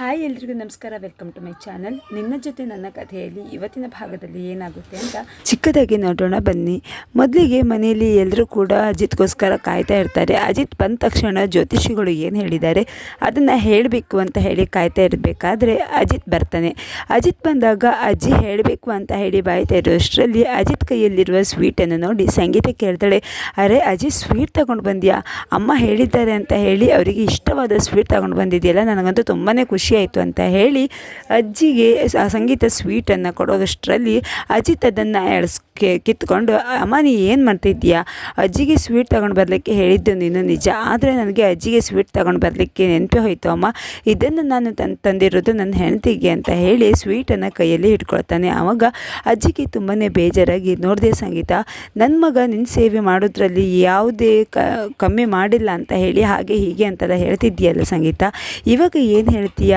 Hi ಎಲ್ರಿಗೂ ನಮಸ್ಕಾರ welcome to my channel ನಿನ್ನ ಜೊತೆ ನನ್ನ ಕಥೆಯಲ್ಲಿ ಇವತ್ತಿನ ಭಾಗದಲ್ಲಿ ಏನಾಗುತ್ತೆ ಅಂತ ಚಿಕ್ಕದಾಗಿ ನೋಡೋಣ, ಬನ್ನಿ. ಮೊದಲಿಗೆ ಮನೆಯಲ್ಲಿ ಎಲ್ಲರೂ ಕೂಡ ಅಜಿತ್ಗೋಸ್ಕರ ಕಾಯ್ತಾ ಇರ್ತಾರೆ. ಅಜಿತ್ ಬಂದ ತಕ್ಷಣ ಜ್ಯೋತಿಷಿಗಳು ಏನು ಹೇಳಿದ್ದಾರೆ, ಅದನ್ನು ಹೇಳಬೇಕು ಅಂತ ಹೇಳಿ ಕಾಯ್ತಾ ಇರಬೇಕಾದ್ರೆ ಅಜಿತ್ ಬರ್ತಾನೆ. ಅಜಿತ್ ಬಂದಾಗ, ಅಜ್ಜಿ, ಹೇಳಬೇಕು ಅಂತ ಹೇಳಿ ಬಾಯ್ತಾ ಇರೋಷ್ಟರಲ್ಲಿ ಅಜಿತ್ ಕೈಯಲ್ಲಿರುವ ಸ್ವೀಟನ್ನು ನೋಡಿ ಸಂಗೀತ ಕೇಳ್ತಾಳೆ, ಅರೆ ಅಜಿತ್ ಸ್ವೀಟ್ ತಗೊಂಡು ಬಂದಿಯಾ? ಅಮ್ಮ ಹೇಳಿದ್ದಾರೆ ಅಂತ ಹೇಳಿ, ಅವರಿಗೆ ಇಷ್ಟವಾದ ಸ್ವೀಟ್ ತಗೊಂಡು ಬಂದಿದೆಯಲ್ಲ, ನನಗಂತೂ ತುಂಬಾ ಖುಷಿ ಆಯಿತು ಅಂತ ಹೇಳಿ ಅಜ್ಜಿಗೆ ಆ ಸಂಗೀತ ಸ್ವೀಟನ್ನು ಕೊಡೋದಷ್ಟರಲ್ಲಿ ಅಜಿತ್ ಅದನ್ನು ಎಳ್ಸ್ ಕಿತ್ಕೊಂಡು, ಅಮ್ಮ, ನೀ ಏನು ಮಾಡ್ತಿದ್ದೀಯಾ? ಅಜ್ಜಿಗೆ ಸ್ವೀಟ್ ತಗೊಂಡು ಬರಲಿಕ್ಕೆ ಹೇಳಿದ್ದು ನೀನು ನಿಜ, ಆದರೆ ನನಗೆ ಅಜ್ಜಿಗೆ ಸ್ವೀಟ್ ತಗೊಂಡು ಬರಲಿಕ್ಕೆ ನೆನಪೇ ಹೋಯಿತು, ಅಮ್ಮ. ಇದನ್ನು ನಾನು ತನ್ ತಂದಿರೋದು ನನ್ನ ಹೆಂಡತಿಗೆ, ಅಂತ ಹೇಳಿ ಸ್ವೀಟನ್ನು ಕೈಯಲ್ಲಿ ಇಟ್ಕೊಳ್ತಾನೆ ಆವಾಗ ಅಜ್ಜಿಗೆ ತುಂಬಾ ಬೇಜಾರಾಗಿ, ನೋಡಿದೆ ಸಂಗೀತ ನನ್ನ ಮಗ ನಿನ್ನ ಸೇವೆ ಮಾಡೋದ್ರಲ್ಲಿ ಯಾವುದೇ ಕಮ್ಮಿ ಮಾಡಿಲ್ಲ, ಅಂತ ಹೇಳಿ, ಹಾಗೆ ಹೀಗೆ ಅಂತೆಲ್ಲ ಹೇಳ್ತಿದ್ದೀಯಲ್ಲ ಸಂಗೀತ, ಇವಾಗ ಏನು ಹೇಳ್ತೀಯ?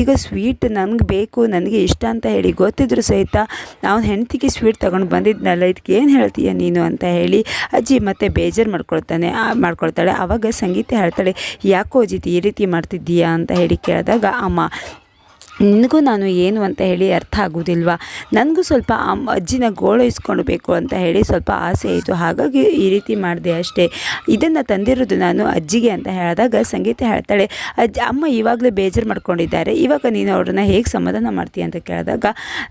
ಈಗ ಸ್ವೀಟ್ ನನಗೆ ಬೇಕು, ನನಗೆ ಇಷ್ಟ ಅಂತ ಹೇಳಿ ಗೊತ್ತಿದ್ರು ಸಹಿತ ನಾವು ಹೆಂಡತಿಗೆ ಸ್ವೀಟ್ ತೊಗೊಂಡು ಬಂದಿದ್ನಲ್ಲ ಇದಕ್ಕೆ ಏನು ಹೇಳ್ತೀಯ ನೀನು ಅಂತ ಹೇಳಿ ಅಜ್ಜಿ ಮತ್ತೆ ಬೇಜಾರು ಮಾಡ್ಕೊಳ್ತಾನೆ ಮಾಡ್ಕೊಳ್ತಾಳೆ. ಆವಾಗ ಸಂಗೀತ ಹೇಳ್ತಾಳೆ, ಯಾಕೋ ಅಜಿತಿ ಈ ರೀತಿ ಮಾಡ್ತಿದ್ದೀಯಾ ಅಂತ ಹೇಳಿ ಕೇಳಿದಾಗ, ಅಮ್ಮ ನಿನಗೂ ನಾನು ಏನು ಅಂತ ಹೇಳಿ ಅರ್ಥ ಆಗೋದಿಲ್ವಾ? ನನಗೂ ಸ್ವಲ್ಪ ಅಜ್ಜಿನ ಗೋಳೈಸ್ಕೊಳ್ಬೇಕು ಅಂತ ಹೇಳಿ ಸ್ವಲ್ಪ ಆಸೆ ಇತ್ತು. ಹಾಗಾಗಿ ಈ ರೀತಿ ಮಾಡಿದೆ ಅಷ್ಟೇ. ಇದನ್ನು ತಂದಿರೋದು ನಾನು ಅಜ್ಜಿಗೆ ಅಂತ ಹೇಳಿದಾಗ ಸಂಗೀತ ಹೇಳ್ತಾಳೆ, ಅಜ್ಜಿ, ಅಮ್ಮ ಇವಾಗಲೇ ಬೇಜಾರು ಮಾಡ್ಕೊಂಡಿದ್ದಾರೆ. ಇವಾಗ ನೀನು ಅವ್ರನ್ನ ಹೇಗೆ ಸಮಾಧಾನ ಮಾಡ್ತೀಯ ಅಂತ ಕೇಳಿದಾಗ,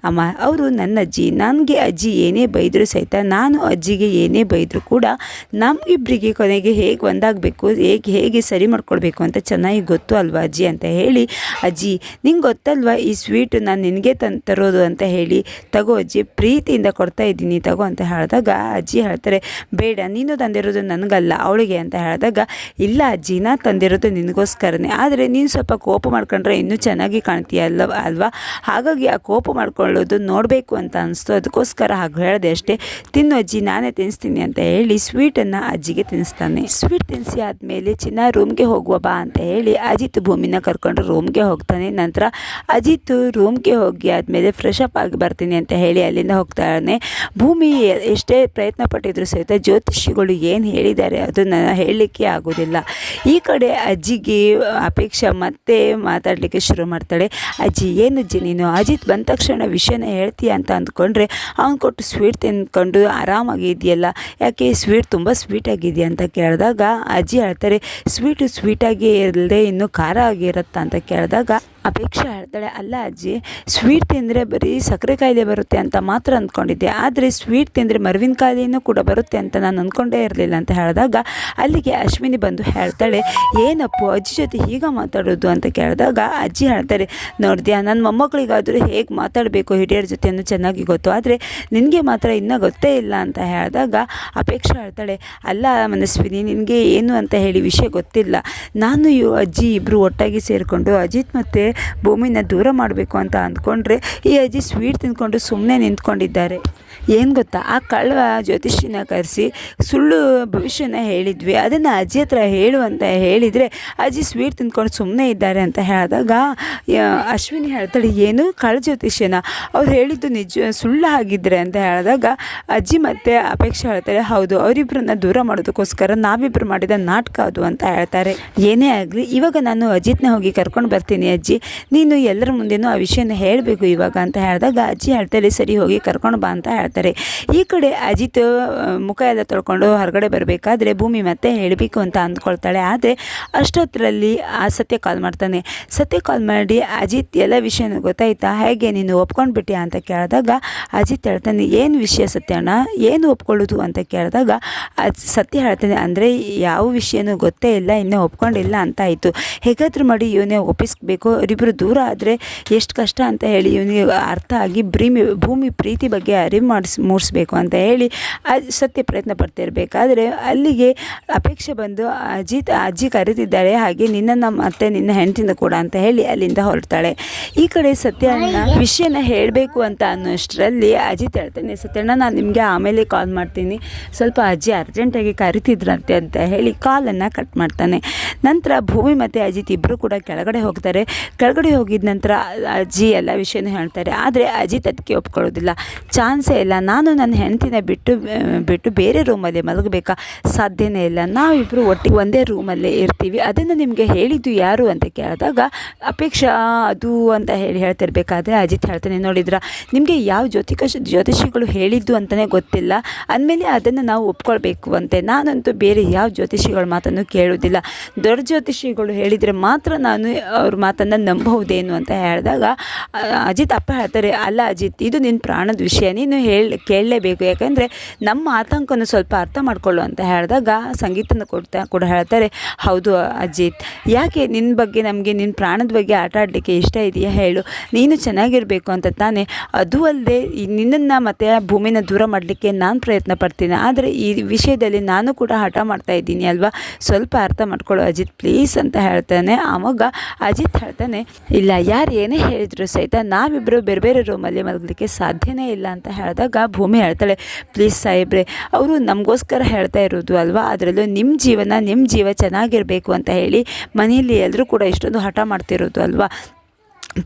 ಅಮ್ಮ, ಅವರು ನನ್ನ ಅಜ್ಜಿ. ನನಗೆ ಅಜ್ಜಿ ಏನೇ ಬೈದರೂ ಸಹಿತ, ನಾನು ಅಜ್ಜಿಗೆ ಏನೇ ಬೈದರೂ ಕೂಡ ನಮಗಿಬ್ಬರಿಗೆ ಕೊನೆಗೆ ಹೇಗೆ ಒಂದಾಗಬೇಕು, ಹೇಗೆ ಹೇಗೆ ಸರಿ ಮಾಡ್ಕೊಳ್ಬೇಕು ಅಂತ ಚೆನ್ನಾಗಿ ಗೊತ್ತು ಅಲ್ವಾ ಅಜ್ಜಿ? ಅಂತ ಹೇಳಿ, ಅಜ್ಜಿ, ನಿಂಗೆ ಗೊತ್ತಲ್ವಾ ಈ ಸ್ವೀಟ್ ನಾನು ನಿನಗೆ ತಂದು ತರೋದು ಅಂತ ಹೇಳಿ, ತಗೋ ಅಜ್ಜಿ, ಪ್ರೀತಿಯಿಂದ ಕೊಡ್ತಾ ಇದ್ದೀನಿ, ತಗೋ ಅಂತ ಹೇಳಿದಾಗ ಅಜ್ಜಿ ಹೇಳ್ತಾರೆ, ಬೇಡ, ನೀನು ತಂದಿರೋದು ನನಗಲ್ಲ, ಅವಳಿಗೆ ಅಂತ ಹೇಳಿದಾಗ, ಇಲ್ಲ ಅಜ್ಜಿ ತಂದಿರೋದು ನಿನಗೋಸ್ಕರನೇ, ಆದರೆ ನೀನು ಸ್ವಲ್ಪ ಕೋಪ ಮಾಡ್ಕೊಂಡ್ರೆ ಇನ್ನೂ ಚೆನ್ನಾಗಿ ಕಾಣ್ತೀಯ ಅಲ್ಲ ಅಲ್ವಾ? ಹಾಗಾಗಿ ಆ ಕೋಪ ಮಾಡ್ಕೊಳ್ಳೋದು ನೋಡಬೇಕು ಅಂತ ಅನಿಸ್ತು, ಅದಕ್ಕೋಸ್ಕರ ಹಾಗೆ ಹೇಳಿದೆ ಅಷ್ಟೇ, ತಿನ್ನು ಅಜ್ಜಿ, ನಾನೇ ತಿನ್ನಿಸ್ತೀನಿ ಅಂತ ಹೇಳಿ ಸ್ವೀಟನ್ನು ಅಜ್ಜಿಗೆ ತಿನ್ನಿಸ್ತಾನೆ ಸ್ವೀಟ್ ತಿನ್ನಿಸಿ ಆದಮೇಲೆ ಚಿನ್ನ ರೂಮ್ಗೆ ಹೋಗುವ ಬಾ ಅಂತ ಹೇಳಿ ಅಜಿತ್ ಭೂಮಿನ ಕರ್ಕೊಂಡು ರೂಮ್ಗೆ ಹೋಗ್ತಾನೆ, ನಂತರ ಅಜಿತ್ ರೂಮ್ಗೆ ಹೋಗಿ ಆದಮೇಲೆ ಫ್ರೆಶ್ ಅಪ್ ಆಗಿ ಬರ್ತೀನಿ ಅಂತ ಹೇಳಿ ಅಲ್ಲಿಂದ ಹೋಗ್ತಾನೆ. ಭೂಮಿ ಎಷ್ಟೇ ಪ್ರಯತ್ನ ಪಟ್ಟಿದ್ರು ಸಹಿತ ಜ್ಯೋತಿಷಿಗಳು ಏನು ಹೇಳಿದ್ದಾರೆ ಅದನ್ನು ಹೇಳಲಿಕ್ಕೆ ಆಗೋದಿಲ್ಲ. ಈ ಕಡೆ ಅಜ್ಜಿಗೆ ಅಪೇಕ್ಷೆ ಮತ್ತೆ ಮಾತಾಡಲಿಕ್ಕೆ ಶುರು ಮಾಡ್ತಾಳೆ. ಅಜ್ಜಿ, ಏನು ಅಜ್ಜಿ ನೀನು? ಅಜಿತ್ ಬಂದ ತಕ್ಷಣ ವಿಷಯನ ಹೇಳ್ತೀಯ ಅಂತ ಅಂದ್ಕೊಂಡ್ರೆ ಅವ್ನು ಕೊಟ್ಟು ಸ್ವೀಟ್ ತಿಂದ್ಕೊಂಡು ಆರಾಮಾಗಿ ಇದೆಯಲ್ಲ? ಯಾಕೆ ಸ್ವೀಟ್ ತುಂಬ ಸ್ವೀಟ್ ಆಗಿದೆಯಾ? ಅಂತ ಕೇಳಿದಾಗ ಅಜ್ಜಿ ಹೇಳ್ತಾರೆ ಸ್ವೀಟು ಸ್ವೀಟಾಗಿ ಇರಲ್ಲದೆ ಇನ್ನೂ ಖಾರ ಆಗಿರುತ್ತಾ? ಅಂತ ಕೇಳಿದಾಗ ಅಪೇಕ್ಷೆ ಹೇಳ್ತಾಳೆ, ಅಲ್ಲ ಅಜ್ಜಿ ಸ್ವೀಟ್ ತಿಂದರೆ ಬರೀ ಸಕ್ಕರೆ ಕಾಯಿಲೆ ಬರುತ್ತೆ ಅಂತ ಮಾತ್ರ ಅಂದ್ಕೊಂಡಿದ್ದೆ. ಆದರೆ ಸ್ವೀಟ್ ತಿಂದರೆ ಮರುವಿನ ಕಾಯಿಲೆಯೂ ಕೂಡ ಬರುತ್ತೆ ಅಂತ ನಾನು ಅಂದ್ಕೊಂಡೇ ಇರಲಿಲ್ಲ. ಅಂತ ಹೇಳಿದಾಗ ಅಲ್ಲಿಗೆ ಅಶ್ವಿನಿ ಬಂದು ಹೇಳ್ತಾಳೆ, ಏನಪ್ಪು ಅಜ್ಜಿ ಜೊತೆ ಹೀಗೆ ಮಾತಾಡೋದು? ಅಂತ ಕೇಳಿದಾಗ ಅಜ್ಜಿ ಹೇಳ್ತಾರೆ, ನೋಡಿದ್ಯಾ ನನ್ನ ಮೊಮ್ಮಕ್ಕಳಿಗಾದರೂ ಹೇಗೆ ಮಾತಾಡಬೇಕು ಹಿರಿಯರ ಜೊತೆ ಅನ್ನೋ ಚೆನ್ನಾಗಿ ಗೊತ್ತು. ಆದರೆ ನಿನಗೆ ಮಾತ್ರ ಇನ್ನೂ ಗೊತ್ತೇ ಇಲ್ಲ. ಅಂತ ಹೇಳಿದಾಗ ಅಪೇಕ್ಷೆ ಹೇಳ್ತಾಳೆ, ಅಲ್ಲ ಮನಸ್ವಿನಿ, ನಿನಗೆ ಏನು ಅಂತ ಹೇಳಿ ವಿಷಯ ಗೊತ್ತಿಲ್ಲ. ನಾನು ಇವು ಅಜ್ಜಿ ಇಬ್ಬರು ಒಟ್ಟಾಗಿ ಸೇರಿಕೊಂಡು ಅಜಿತ್ ಮತ್ತು ಭೂಮಿನ ದೂರ ಮಾಡಬೇಕು ಅಂತ ಅಂದ್ಕೊಂಡ್ರೆ ಈ ಅಜ್ಜಿ ಸ್ವೀಟ್ ತಿಂದ್ಕೊಂಡು ಸುಮ್ಮನೆ ನಿಂತ್ಕೊಂಡಿದ್ದಾರೆ. ಏನು ಗೊತ್ತಾ? ಆ ಕಳ್ಳ ಜ್ಯೋತಿಷಿನ ಕರೆಸಿ ಸುಳ್ಳು ಭವಿಷ್ಯನ ಹೇಳಿದ್ವಿ. ಅದನ್ನು ಅಜ್ಜಿ ಹತ್ರ ಹೇಳು ಅಂತ ಹೇಳಿದರೆ ಅಜ್ಜಿ ಸ್ವೀಟ್ ತಿಂದ್ಕೊಂಡು ಸುಮ್ಮನೆ ಇದ್ದಾರೆ ಅಂತ ಹೇಳಿದಾಗ ಅಶ್ವಿನಿ ಹೇಳ್ತಾಳೆ, ಏನು ಕಳ್ಳ ಜ್ಯೋತಿಷ್ಯನ ಅವ್ರು ಹೇಳಿದ್ದು ನಿಜ, ಸುಳ್ಳು ಆಗಿದ್ರೆ ಅಂತ ಹೇಳಿದಾಗ ಅಜ್ಜಿ ಮತ್ತೆ ಅಪೇಕ್ಷೆ ಹೇಳ್ತಾರೆ, ಹೌದು ಅವರಿಬ್ಬರನ್ನ ದೂರ ಮಾಡೋದಕ್ಕೋಸ್ಕರ ನಾವಿಬ್ಬರು ಮಾಡಿದ ನಾಟಕ ಅದು ಅಂತ ಹೇಳ್ತಾರೆ. ಏನೇ ಆಗಲಿ, ಇವಾಗ ನಾನು ಅಜಿತ್ನ ಹೋಗಿ ಕರ್ಕೊಂಡು ಬರ್ತೀನಿ ಅಜ್ಜಿ. ನೀನು ಎಲ್ಲರ ಮುಂದೆನೂ ಆ ವಿಷಯನ ಹೇಳಬೇಕು ಇವಾಗ ಅಂತ ಹೇಳಿದಾಗ ಅಜ್ಜಿ ಹೇಳ್ತಾರೆ, ಸರಿ ಹೋಗಿ ಕರ್ಕೊಂಡು ಬಾ ಅಂತ ಹೇಳ್ತಾರೆ. ಈ ಕಡೆ ಅಜಿತ್ ಮುಖ ಎಲ್ಲ ತೊಳ್ಕೊಂಡು ಹೊರಗಡೆ ಬರಬೇಕಾದ್ರೆ ಭೂಮಿ ಮತ್ತೆ ಹೇಳಬೇಕು ಅಂತ ಅಂದ್ಕೊಳ್ತಾಳೆ. ಆದರೆ ಅಷ್ಟೊತ್ತರಲ್ಲಿ ಆ ಸತ್ಯ ಕಾಲ್ ಮಾಡ್ತಾನೆ. ಸತ್ಯ ಕಾಲ್ ಮಾಡಿ, ಅಜಿತ್, ಎಲ್ಲ ವಿಷಯನೂ ಗೊತ್ತಾಯ್ತಾ? ಹೇಗೆ ನೀನು ಒಪ್ಕೊಂಡ್ಬಿಟ್ಟಿಯಾ ಅಂತ ಕೇಳಿದಾಗ ಅಜಿತ್ ಹೇಳ್ತಾನೆ, ಏನು ವಿಷಯ ಸತ್ಯಣ್ಣ? ಏನು ಒಪ್ಕೊಳ್ಳೋದು? ಅಂತ ಕೇಳಿದಾಗ ಸತ್ಯ ಹೇಳ್ತಾನೆ, ಅಂದರೆ ಯಾವ ವಿಷಯನೂ ಗೊತ್ತೇ ಇಲ್ಲ, ಇನ್ನೂ ಒಪ್ಕೊಂಡಿಲ್ಲ ಅಂತ ಆಯಿತು. ಹೇಗಾದ್ರೂ ಮಾಡಿ ಇವನೇ ಒಪ್ಪಿಸ್ಬೇಕು ಅವರಿಬ್ಬರು ದೂರ ಆದರೆ ಎಷ್ಟು ಕಷ್ಟ ಅಂತ ಹೇಳಿ ಇವನಿಗೆ ಅರ್ಥ ಆಗಿ ಭ್ರೀಮಿ, ಭೂಮಿ ಪ್ರೀತಿ ಬಗ್ಗೆ ಅರಿವು ಮಾಡಿಸ್, ಮೂಡಿಸ್ಬೇಕು ಅಂತ ಹೇಳಿ ಸತ್ಯ ಪ್ರಯತ್ನ ಪಡ್ತಿರಬೇಕಾದ್ರೆ ಅಲ್ಲಿಗೆ ಅಪೇಕ್ಷೆ ಬಂದು ಅಜ್ಜಿ ಅಜ್ಜಿ ಕರೀತಿದ್ದಾಳೆ ಹಾಗೆ ನಿನ್ನನ್ನು ಮತ್ತೆ ನಿನ್ನ ಹೆಂಡತಿನ ಕೂಡ ಅಂತ ಹೇಳಿ ಅಲ್ಲಿಂದ ಹೊರಡ್ತಾಳೆ. ಈ ಕಡೆ ಸತ್ಯನ ವಿಷಯನ ಹೇಳಬೇಕು ಅಂತ ಅನ್ನೋಷ್ಟರಲ್ಲಿ ಅಜಿತ್ ಹೇಳ್ತಾನೆ, ಸತ್ಯಣ್ಣ, ನಾನು ನಿಮಗೆ ಆಮೇಲೆ ಕಾಲ್ ಮಾಡ್ತೀನಿ. ಸ್ವಲ್ಪ ಅಜ್ಜಿ ಅರ್ಜೆಂಟಾಗಿ ಕರಿತಿದ್ರಂತೆ ಅಂತ ಹೇಳಿ ಕಾಲನ್ನು ಕಟ್ ಮಾಡ್ತಾನೆ. ನಂತರ ಭೂಮಿ ಮತ್ತು ಅಜಿತ್ ಇಬ್ಬರು ಕೂಡ ಕೆಳಗಡೆ ಹೋಗ್ತಾರೆ. ಕೆಳಗಡೆ ಹೋಗಿದ ನಂತರ ಅಜ್ಜಿ ಎಲ್ಲ ವಿಷಯನೂ ಹೇಳ್ತಾರೆ. ಆದರೆ ಅಜಿತ್ ತದಕ್ಕೆ ಒಪ್ಕೊಳ್ಳೋದಿಲ್ಲ. ಚಾನ್ಸೇ ಇಲ್ಲ. ನಾನು ನನ್ನ ಹೆಂಡತಿನ ಬಿಟ್ಟು ಬಿಟ್ಟು ಬೇರೆ ರೂಮಲ್ಲಿ ಮಲಗಬೇಕಾ? ಸಾಧ್ಯನೇ ಇಲ್ಲ. ನಾವಿಬ್ಬರು ಒಟ್ಟಿಗೆ ಒಂದೇ ರೂಮಲ್ಲೇ ಇರ್ತೀವಿ. ಅದನ್ನು ನಿಮಗೆ ಹೇಳಿದ್ದು ಯಾರು ಅಂತ ಕೇಳಿದಾಗ, ಅಪೇಕ್ಷಾ, ಅದು ಅಂತ ಹೇಳಿ ಹೇಳ್ತಿರ್ಬೇಕಾದ್ರೆ ಅಜಿತ್ ಹೇಳ್ತಾನೆ. ನೋಡಿದ್ರ? ನಿಮಗೆ ಯಾವ ಜ್ಯೋತಿಕ, ಜ್ಯೋತಿಷಿಗಳು ಹೇಳಿದ್ದು ಅಂತಲೇ ಗೊತ್ತಿಲ್ಲ. ಅಂದಮೇಲೆ ಅದನ್ನು ನಾವು ಒಪ್ಕೊಳ್ಬೇಕು ಅಂತೆ. ನಾನಂತೂ ಬೇರೆ ಯಾವ ಜ್ಯೋತಿಷಿಗಳ ಮಾತನ್ನು ಕೇಳೋದಿಲ್ಲ ದೊಡ್ಡ ಜ್ಯೋತಿಷಿಗಳು ಹೇಳಿದರೆ ಮಾತ್ರ ನಾನು ಅವ್ರ ಮಾತನ್ನು ನಂಬಬಹುದೇನು ಅಂತ ಹೇಳಿದಾಗ ಅಜಿತ್ ಅಪ್ಪ ಹೇಳ್ತಾರೆ ಅಲ್ಲ ಅಜಿತ್, ಇದು ನಿನ್ನ ಪ್ರಾಣದ ವಿಷಯ, ನೀನು ಹೇಳಿ, ಕೇಳಲೇಬೇಕು. ಯಾಕಂದರೆ ನಮ್ಮ ಆತಂಕನ ಸ್ವಲ್ಪ ಅರ್ಥ ಮಾಡಿಕೊಳ್ಳು ಅಂತ ಹೇಳಿದಾಗ ಸಂಗೀತನ ಕೊಡ್ತಾ, ಕೂಡ ಹೇಳ್ತಾರೆ, ಹೌದು ಅಜಿತ್, ಯಾಕೆ ನಿನ್ನ ಬಗ್ಗೆ ನಮಗೆ ನಿನ್ನ ಪ್ರಾಣದ ಬಗ್ಗೆ ಆಟ ಆಡಲಿಕ್ಕೆ ಇಷ್ಟ ಇದೆಯಾ? ಹೇಳು. ನೀನು ಚೆನ್ನಾಗಿರಬೇಕು ಅಂತ ತಾನೇ. ಅದು ಅಲ್ಲದೆ ನಿನ್ನನ್ನು ಮತ್ತು ಭೂಮಿನ ದೂರ ಮಾಡಲಿಕ್ಕೆ ನಾನು ಪ್ರಯತ್ನ ಪಡ್ತೀನಿ. ಆದರೆ ಈ ವಿಷಯದಲ್ಲಿ ನಾನು ಕೂಡ ಹಠ ಮಾಡ್ತಾ ಇದ್ದೀನಿ ಅಲ್ವಾ? ಸ್ವಲ್ಪ ಅರ್ಥ ಮಾಡ್ಕೊಳ್ಳೋ ಅಜಿತ್, ಪ್ಲೀಸ್, ಅಂತ ಹೇಳ್ತಾನೆ. ಆವಾಗ ಅಜಿತ್ ಹೇಳ್ತಾನೆ ಇಲ್ಲ, ಯಾರು ಏನೇ ಹೇಳಿದ್ರು ಸಹಿತ ನಾವಿಬ್ಬರು ಬೇರೆ ಬೇರೆ ರೂಮಲ್ಲಿ ಮಲಗಲಿಕ್ಕೆ ಸಾಧ್ಯನೇ ಇಲ್ಲ ಅಂತ ಹೇಳಿದಾಗ ಭೂಮಿ ಹೇಳ್ತಾಳೆ, ಪ್ಲೀಸ್ ಸಾಹೇಬ್ರೆ, ಅವರು ನಮಗೋಸ್ಕರ ಹೇಳ್ತಾ ಇರೋದು ಅಲ್ವಾ? ಅದರಲ್ಲೂ ನಿಮ್ಮ ಜೀವನ ನಿಮ್ಮ ಜೀವ ಚೆನ್ನಾಗಿರಬೇಕು ಅಂತ ಹೇಳಿ ಮನೆಯಲ್ಲಿ ಎಲ್ಲರೂ ಕೂಡ ಇಷ್ಟೊಂದು ಹಠ ಮಾಡ್ತಿರೋದು ಅಲ್ವಾ?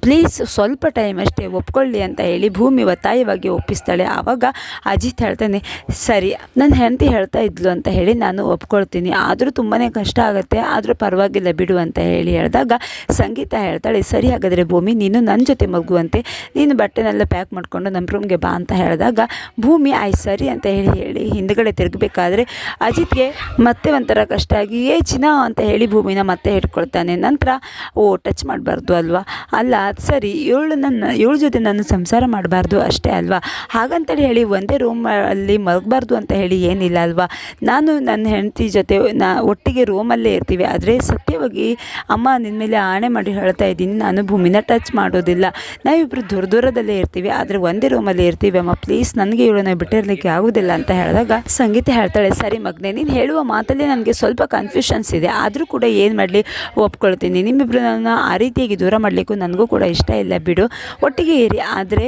ಪ್ಲೀಸ್ ಸ್ವಲ್ಪ ಟೈಮ್ ಅಷ್ಟೇ ಒಪ್ಕೊಳ್ಳಿ ಅಂತ ಹೇಳಿ ಭೂಮಿ ಒತ್ತಾಯವಾಗಿ ಒಪ್ಪಿಸ್ತಾಳೆ. ಆವಾಗ ಅಜಿತ್ ಹೇಳ್ತಾನೆ, ಸರಿ ನನ್ನ ಹೆಂಡತಿ ಹೇಳ್ತಾ ಇದ್ಲು ಅಂತ ಹೇಳಿ ನಾನು ಒಪ್ಕೊಳ್ತೀನಿ. ಆದರೂ ತುಂಬಾ ಕಷ್ಟ ಆಗುತ್ತೆ, ಆದರೂ ಪರವಾಗಿಲ್ಲ ಬಿಡು ಅಂತ ಹೇಳಿ ಹೇಳಿದಾಗ ಸಂಗೀತ ಹೇಳ್ತಾಳೆ, ಸರಿ ಹಾಗಾದರೆ ಭೂಮಿ, ನೀನು ನನ್ನ ಜೊತೆ ಮಗುವಂತೆ, ನೀನು ಬಟ್ಟೆನೆಲ್ಲ ಪ್ಯಾಕ್ ಮಾಡಿಕೊಂಡು ನಮ್ಮ ರೂಮ್ಗೆ ಬಾ ಅಂತ ಹೇಳಿದಾಗ ಭೂಮಿ ಆಯ್ತು ಸರಿ ಅಂತ ಹೇಳಿ ಹೇಳಿ ಹಿಂದ್ಗಡೆ ತಿರುಗಬೇಕಾದ್ರೆ ಅಜಿತ್ಗೆ ಮತ್ತೆ ಒಂಥರ ಕಷ್ಟ ಆಗಿ, ಏ ಚಿನ್ನ ಅಂತ ಹೇಳಿ ಭೂಮಿನ ಮತ್ತೆ ಹಿಡ್ಕೊಳ್ತಾನೆ. ನಂತರ, ಓ ಟಚ್ ಮಾಡಬಾರ್ದು ಅಲ್ವಾ? ಅಲ್ಲ ಅದು ಸರಿ, ಇವಳು ನನ್ನ, ಇವಳ ಜೊತೆ ನಾನು ಸಂಸಾರ ಮಾಡಬಾರ್ದು ಅಷ್ಟೇ ಅಲ್ವಾ? ಹಾಗಂತೇಳಿ ಹೇಳಿ, ಒಂದೇ ರೂಮ್ ಅಲ್ಲಿ ಮಲಗಬಾರ್ದು ಅಂತ ಹೇಳಿ ಏನಿಲ್ಲ ಅಲ್ವಾ? ನಾನು ನನ್ನ ಹೆಂಡತಿ ಜೊತೆ ನಾ ಒಟ್ಟಿಗೆ ರೂಮಲ್ಲೇ ಇರ್ತೀವಿ. ಆದರೆ ಸತ್ಯವಾಗಿ ಅಮ್ಮ ನಿನ್ನ ಮೇಲೆ ಆಣೆ ಮಾಡಿ ಹೇಳ್ತಾ ಇದ್ದೀನಿ. ನಾನು ಭೂಮಿನ ಟಚ್ ಮಾಡೋದಿಲ್ಲ. ನಾವಿಬ್ಬರು ದೂರ ದೂರದಲ್ಲೇ ಇರ್ತೀವಿ. ಆದರೆ ಒಂದೇ ರೂಮಲ್ಲಿ ಇರ್ತೀವಿ. ಅಮ್ಮ ಪ್ಲೀಸ್ ನನಗೆ ಇವಳನ್ನ ಬಿಟ್ಟಿರಲಿಕ್ಕೆ ಆಗೋದಿಲ್ಲ ಅಂತ ಹೇಳಿದಾಗ ಸಂಗೀತ ಹೇಳ್ತಾಳೆ, ಸರಿ ಮಗನೆ, ನೀನು ಹೇಳುವ ಮಾತಲ್ಲಿ ನನಗೆ ಸ್ವಲ್ಪ ಕನ್ಫ್ಯೂಷನ್ಸ್ ಇದೆ. ಆದರೂ ಕೂಡ ಏನು ಮಾಡಲಿ? ಒಪ್ಕೊಳ್ತೀನಿ. ನಿಮ್ಮಿಬ್ಬರು ನನ್ನ ಆ ರೀತಿಯಾಗಿ ದೂರ ಮಾಡಲಿಕ್ಕೂ ನನಗೂ ಕೂಡ ಇಷ್ಟ ಇಲ್ಲ ಬಿಡು. ಒಟ್ಟಿಗೆ ಇರಿ. ಆದರೆ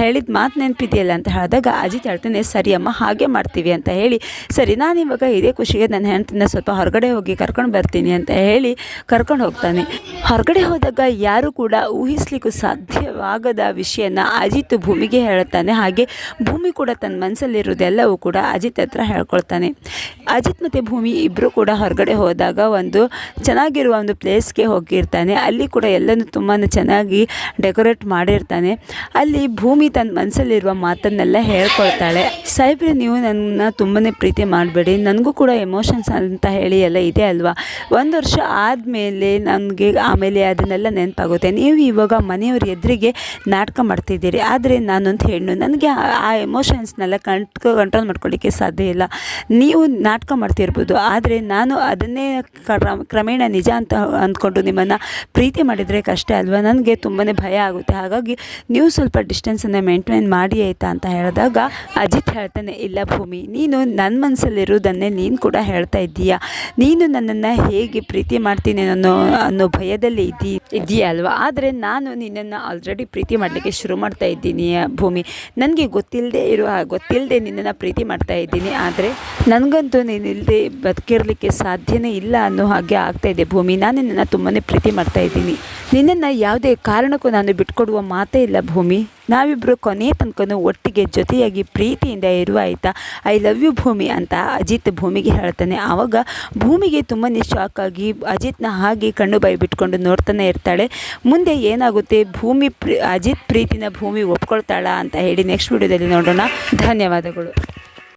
ಹೇಳಿದ ಮಾತು ನೆನಪಿದೆಯಲ್ಲ ಅಂತ ಹೇಳಿದಾಗ ಅಜಿತ್ ಹೇಳ್ತೇನೆ ಸರಿ ಅಮ್ಮ ಹಾಗೆ ಮಾಡ್ತೀವಿ ಅಂತ ಹೇಳಿ. ಸರಿ, ನಾನು ಇವಾಗ ಇದೇ ಖುಷಿಗೆ ನನ್ನ ಹೆಣ್ತಿನ ಸ್ವಲ್ಪ ಹೊರಗಡೆ ಹೋಗಿ ಕರ್ಕೊಂಡು ಬರ್ತೀನಿ ಅಂತ ಹೇಳಿ ಕರ್ಕೊಂಡು ಹೋಗ್ತಾನೆ. ಹೊರಗಡೆ ಹೋದಾಗ ಯಾರು ಕೂಡ ಊಹಿಸ್ಲಿಕ್ಕೂ ಸಾಧ್ಯವಾಗದ ವಿಷಯನ ಅಜಿತ್ ಭೂಮಿಗೆ ಹೇಳ್ತಾನೆ. ಹಾಗೆ ಭೂಮಿ ಕೂಡ ತನ್ನ ಮನಸ್ಸಲ್ಲಿರೋದೆಲ್ಲವೂ ಕೂಡ ಅಜಿತ್ ಹತ್ರ ಹೇಳ್ಕೊಳ್ತಾನೆ. ಅಜಿತ್ ಮತ್ತು ಭೂಮಿ ಇಬ್ಬರು ಕೂಡ ಹೊರಗಡೆ ಹೋದಾಗ ಒಂದು ಚೆನ್ನಾಗಿರುವ ಒಂದು ಪ್ಲೇಸ್ಗೆ ಹೋಗಿರ್ತಾನೆ. ಅಲ್ಲಿ ಕೂಡ ಎಲ್ಲನೂ ತುಂಬಾ ಚೆನ್ನಾಗಿ ಡೆಕೋರೇಟ್ ಮಾಡಿರ್ತಾನೆ. ಅಲ್ಲಿ ಭೂಮಿ ತನ್ನ ಮನಸ್ಸಲ್ಲಿರುವ ಮಾತನ್ನೆಲ್ಲ ಹೇಳ್ಕೊಳ್ತಾಳೆ. ಸಾಹೇಬ್ರೆ, ನೀವು ನನ್ನ ತುಂಬಾ ಪ್ರೀತಿ ಮಾಡಬೇಡಿ. ನನಗೂ ಕೂಡ ಎಮೋಷನ್ಸ್ ಅಂತ ಹೇಳಿ ಎಲ್ಲ ಇದೆ ಅಲ್ವಾ? ಒಂದು ವರ್ಷ ಆದಮೇಲೆ ನನಗೆ ಆಮೇಲೆ ಅದನ್ನೆಲ್ಲ ನೆನಪಾಗುತ್ತೆ. ನೀವು ಇವಾಗ ಮನೆಯವ್ರ ಎದುರಿಗೆ ನಾಟಕ ಮಾಡ್ತಿದ್ದೀರಿ. ಆದರೆ ನಾನೊಂದು ಹೆಣ್ಣು. ನನಗೆ ಆ- ಎಮೋಷನ್ಸ್ನೆಲ್ಲ ಕಂಟ್ ಕಂಟ್ರೋಲ್ ಮಾಡ್ಕೊಳ್ಳಿಕ್ಕೆ ಸಾಧ್ಯ ಇಲ್ಲ. ನೀವು ನಾಟಕ ಮಾಡ್ತಿರ್ಬೋದು. ಆದರೆ ನಾನು ಅದನ್ನೇ ಕ್ರಮ- ಕ್ರಮೇಣ ನಿಜ ಅಂತ ಅಂದ್ಕೊಂಡು ನಿಮ್ಮನ್ನು ಪ್ರೀತಿ ಮಾಡಿದರೆ ಕಷ್ಟ ಅಲ್ವಾ? ನನಗೆ ತುಂಬಾ ಭಯ ಆಗುತ್ತೆ. ಹಾಗಾಗಿ ನೀವು ಸ್ವಲ್ಪ ಡಿಸ್ಟೆನ್ಸನ್ನು ಮೇಂಟೈನ್ ಮಾಡಿ ಆಯಿತಾ ಅಂತ ಹೇಳಿದಾಗ ಅಜಿತ್ ಹೇಳ್ತಾನೆ, ಇಲ್ಲ ಭೂಮಿ, ನೀನು ನನ್ನ ಮನಸ್ಸಲ್ಲಿರೋದನ್ನೇ ನೀನು ಕೂಡ ಹೇಳ್ತಾ ಇದ್ದೀಯಾ? ನೀನು ನನ್ನನ್ನು ಹೇಗೆ ಪ್ರೀತಿ ಮಾಡ್ತೀನಿ ಅನ್ನೋ ಅನ್ನೋ ಭಯದಲ್ಲಿ ಇದ್ದೀ ಇದೆಯಾ ಅಲ್ವಾ ಆದರೆ ನಾನು ನಿನ್ನನ್ನು ಆಲ್ರೆಡಿ ಪ್ರೀತಿ ಮಾಡಲಿಕ್ಕೆ ಶುರು ಮಾಡ್ತಾ ಇದ್ದೀನಿ ಭೂಮಿ. ನನಗೆ ಗೊತ್ತಿಲ್ಲದೆ ಇರುವ ಗೊತ್ತಿಲ್ಲದೆ ನಿನ್ನನ್ನು ಪ್ರೀತಿ ಮಾಡ್ತಾ ಇದ್ದೀನಿ, ಆದರೆ ನನಗಂತೂ ನೀನು ಇಲ್ಲದೆ ಬದುಕಿರಲಿಕ್ಕೆ ಸಾಧ್ಯನೇ ಇಲ್ಲ ಅನ್ನೋ ಹಾಗೆ ಆಗ್ತಾ ಇದೆ ಭೂಮಿ. ನಾನು ನಿನ್ನನ್ನು ತುಂಬಾ ಪ್ರೀತಿ ಮಾಡ್ತಾ ಇದ್ದೀನಿ. ನಿನ್ನನ್ನು ಯಾವುದೇ ಕಾರಣಕ್ಕೂ ನಾನು ಬಿಟ್ಕೊಡುವ ಮಾತೇ ಇಲ್ಲ ಭೂಮಿ. ನಾವಿಬ್ಬರು ಕೊನೆಯ ತನಕನು ಒಟ್ಟಿಗೆ ಜೊತೆಯಾಗಿ ಪ್ರೀತಿಯಿಂದ ಇರುವ ಆಯಿತಾ? ಐ ಲವ್ ಯು ಭೂಮಿ ಅಂತ ಅಜಿತ್ ಭೂಮಿಗೆ ಹೇಳ್ತಾನೆ. ಆವಾಗ ಭೂಮಿಗೆ ತುಂಬಾ ಶಾಕ್ ಆಗಿ ಅಜಿತ್ನ ಹಾಗೆ ಕಣ್ಣು ಬಾಯಿ ಬಿಟ್ಕೊಂಡು ನೋಡ್ತಾನೆ ಇರ್ತಾಳೆ. ಮುಂದೆ ಏನಾಗುತ್ತೆ? ಭೂಮಿ ಅಜಿತ್ ಪ್ರೀತಿನ ಭೂಮಿ ಒಪ್ಕೊಳ್ತಾಳ ಅಂತ ಹೇಳಿ ನೆಕ್ಸ್ಟ್ ವಿಡಿಯೋದಲ್ಲಿ ನೋಡೋಣ. ಧನ್ಯವಾದಗಳು.